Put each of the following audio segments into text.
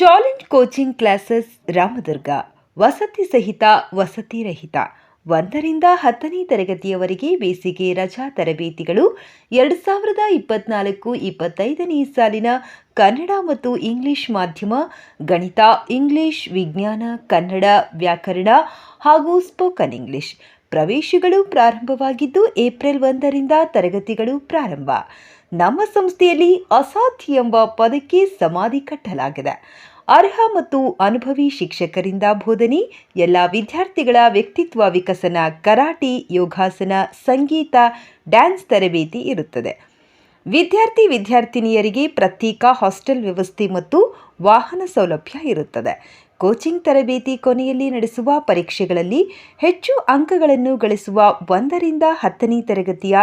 Challenge coaching classes Ramdurg ವಸತಿ ಸಹಿತ, ವಸತಿ ರಹಿತ. ಒಂದರಿಂದ ಹತ್ತನೇ ತರಗತಿಯವರೆಗೆ ಬೇಸಿಗೆ ರಜಾ ತರಬೇತಿಗಳು. ಎರಡು ಸಾವಿರದ ಇಪ್ಪತ್ನಾಲ್ಕು ಇಪ್ಪತ್ತೈದನೇ ಸಾಲಿನ ಕನ್ನಡ ಮತ್ತು ಇಂಗ್ಲಿಷ್ ಮಾಧ್ಯಮ, ಗಣಿತ, ಇಂಗ್ಲಿಷ್ ವಿಜ್ಞಾನ, ಕನ್ನಡ ವ್ಯಾಕರಣ ಹಾಗೂ ಸ್ಪೋಕನ್ ಇಂಗ್ಲಿಷ್ ಪ್ರವೇಶಗಳು ಪ್ರಾರಂಭವಾಗಿದ್ದು ಏಪ್ರಿಲ್ ಒಂದರಿಂದ ತರಗತಿಗಳು ಪ್ರಾರಂಭ. ನಮ್ಮ ಸಂಸ್ಥೆಯಲ್ಲಿ ಅಸಾಧ್ಯ ಎಂಬ ಪದಕ್ಕೆ ಸಮಾಧಿ ಕಟ್ಟಲಾಗಿದೆ. ಅರ್ಹ ಮತ್ತು ಅನುಭವಿ ಶಿಕ್ಷಕರಿಂದ ಬೋಧನೆ, ಎಲ್ಲ ವಿದ್ಯಾರ್ಥಿಗಳ ವ್ಯಕ್ತಿತ್ವ ವಿಕಸನ, ಕರಾಟೆ, ಯೋಗಾಸನ, ಸಂಗೀತ, ಡ್ಯಾನ್ಸ್ ತರಬೇತಿ ಇರುತ್ತದೆ. ವಿದ್ಯಾರ್ಥಿ ವಿದ್ಯಾರ್ಥಿನಿಯರಿಗೆ ಪ್ರತ್ಯೇಕ ಹಾಸ್ಟೆಲ್ ವ್ಯವಸ್ಥೆ ಮತ್ತು ವಾಹನ ಸೌಲಭ್ಯ ಇರುತ್ತದೆ. ಕೋಚಿಂಗ್ ತರಬೇತಿ ಕೊನೆಯಲ್ಲಿ ನಡೆಸುವ ಪರೀಕ್ಷೆಗಳಲ್ಲಿ ಹೆಚ್ಚು ಅಂಕಗಳನ್ನು ಗಳಿಸುವ ಒಂದರಿಂದ ಹತ್ತನೇ ತರಗತಿಯ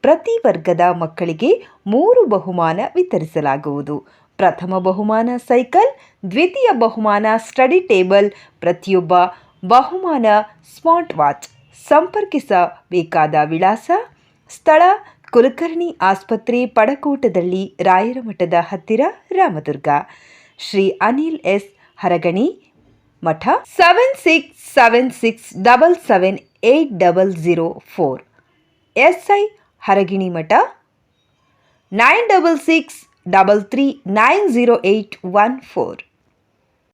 ಪ್ರತಿ ವರ್ಗದ ಮಕ್ಕಳಿಗೆ ಮೂರು ಬಹುಮಾನ ವಿತರಿಸಲಾಗುವುದು. ಪ್ರಥಮ ಬಹುಮಾನ ಸೈಕಲ್, ದ್ವಿತೀಯ ಬಹುಮಾನ ಸ್ಟಡಿ ಟೇಬಲ್, ಪ್ರತಿಯೊಬ್ಬ ಬಹುಮಾನ ಸ್ಮಾರ್ಟ್ ವಾಚ್, ಸಂಪರ್ಕಿಸಬೇಕಾದ ವಿಳಾಸ, ಸ್ಥಳ, ಕುಲಕರ್ಣಿ ಆಸ್ಪತ್ರೆ, ಪಡಕೋಟದಲ್ಲಿ ರಾಯರಮಠದ ಹತ್ತಿರ Ramdurg. Shri Anil S. Haragani Math seven six seven six double seven eight double zero four S I Haragini Math nine double six double three nine zero eight one four